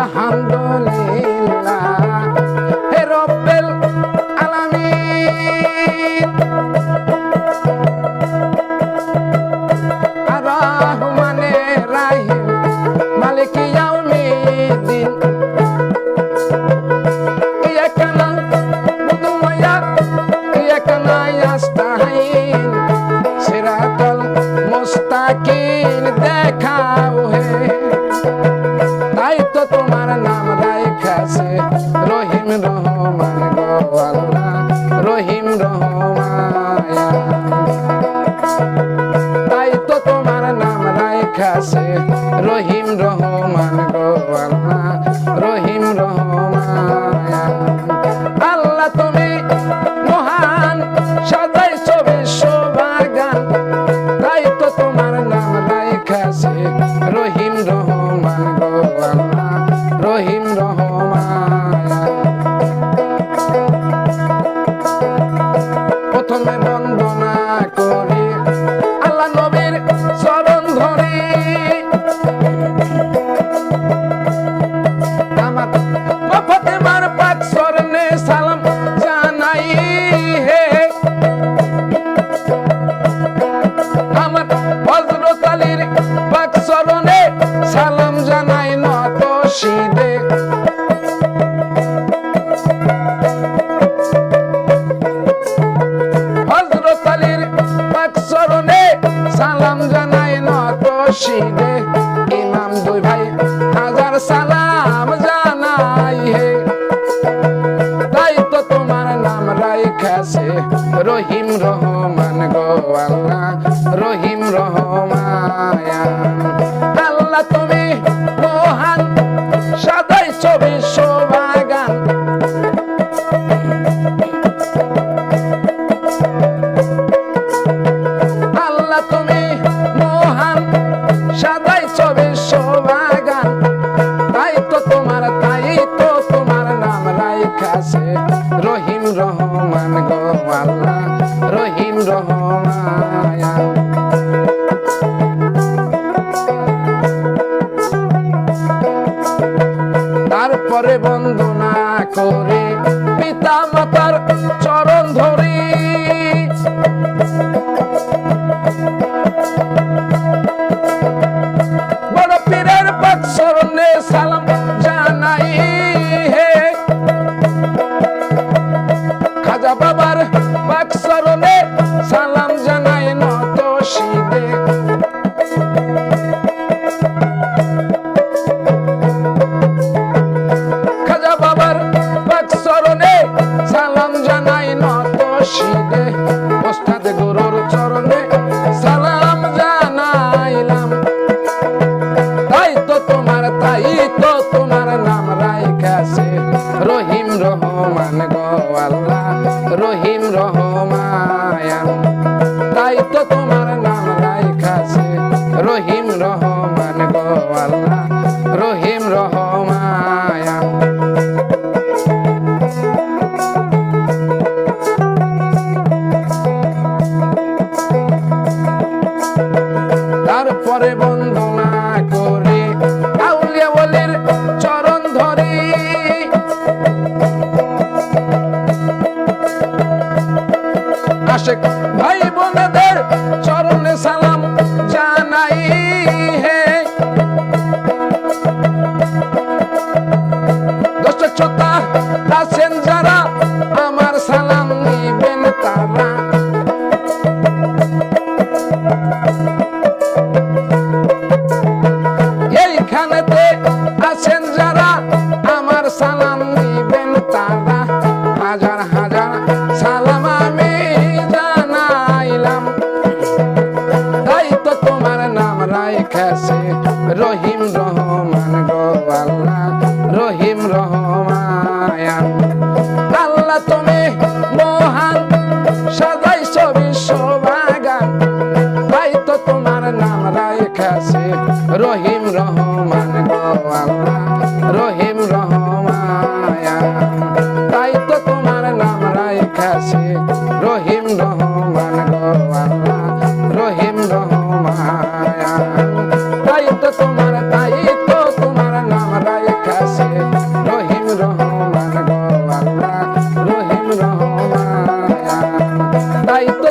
আলহামদুলিল্লাহ দায়িত্ব তো তোমার নাম রাখাছে। রহিম রহমান গো আল্লাহ, রহিম রহমান দায়িত্ব তো তোমার নাম রাখাছে, রহিম রহমান গো আল্লাহ, রহিম রহমান মসজিদে হজরত আলীর পাক চরণে সালাম জানাই নত ইমাম দুই ভাই হাজার সালাম জানাই হে। তাই তো তোমার নাম রাইখাছে রহিম রহমান গো রহিম রহমান আল্লাহ তুমি আছে। রহিম রহমান গো আল্লাহ রহিম রহমান তারপরে বন্দনা করে পিতা মাতার রহমান গো আল্লাহ রহিম রহমায়ান। তাই তো তোমার নাম রাইখাছে রহিম রহমান গো আল্লাহ Pacheco. রহিম রহমান গো আল্লাহ রহিম রহমান তোমার তাই তো তোমার নাম রাখাছে রহিম রহমান গো আল্লাহ রহিম রহমান। তাই তো